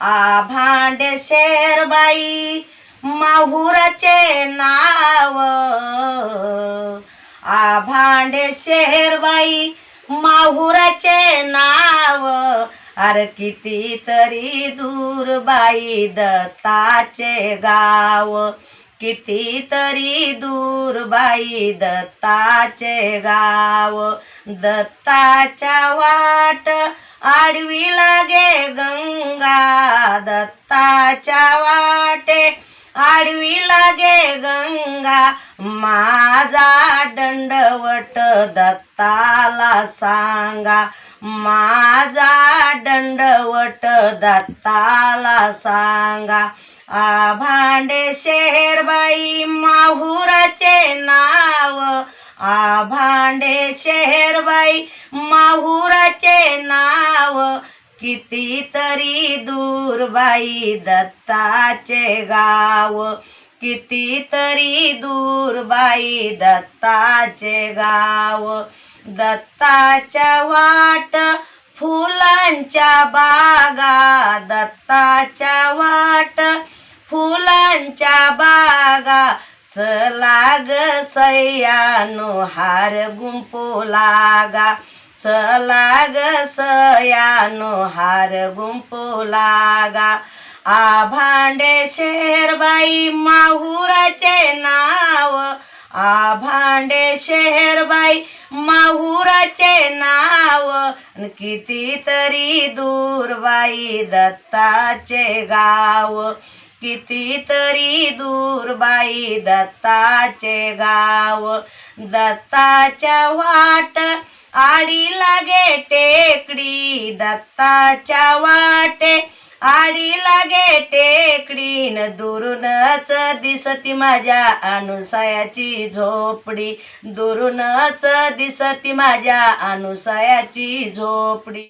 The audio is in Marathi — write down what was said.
आभांडे शेरबाई माहुराचे नाव. आभांडे शेरबाई माहुराचे नाव. अरे किती तरी दूर बाई दत्ताचे गाव. किती तरी दूर बाई दत्ताचे गाव. दत्ताच्या वाट आडवी लागे गंगा दत्ताच्या वाटे. आडवी लागे गंगा माझा दंडवट दत्ताला सांगा. माझा दंडवट दत्ताला सांगा. आभांडे शेरबाई माहुराचे नाव. आभांडे शेरबाई माहुराचे नाव. कितीतरी दूर बाई दत्ताचे गाव. कितीतरी दूर बाई दत्ताचे गाव. दत्ताच्या वाट फुलांच्या बागा. दत्ताच्या वाट फुलांच्या बागा. चला ग सयानो हार गुंपू लागा. चला ग सयानो हार गुंपू लागा. आभांडे शेरबाई माहुराचे नाव. आभांडे शेरबाई माहुराचे नाव. किती कितीतरी दूर बाई दत्ताचे गाव. कितीतरी दूर बाई दत्ताचे गाव. दत्ताच्या वाट आडी लागे टेकडी दत्ताच्या वाटे. आडी लागे टेकडीन दुरूनच दिसती माझ्या अनुसयाची झोपडी. दुरूनच दिसती माझ्या अनुसयाची झोपडी.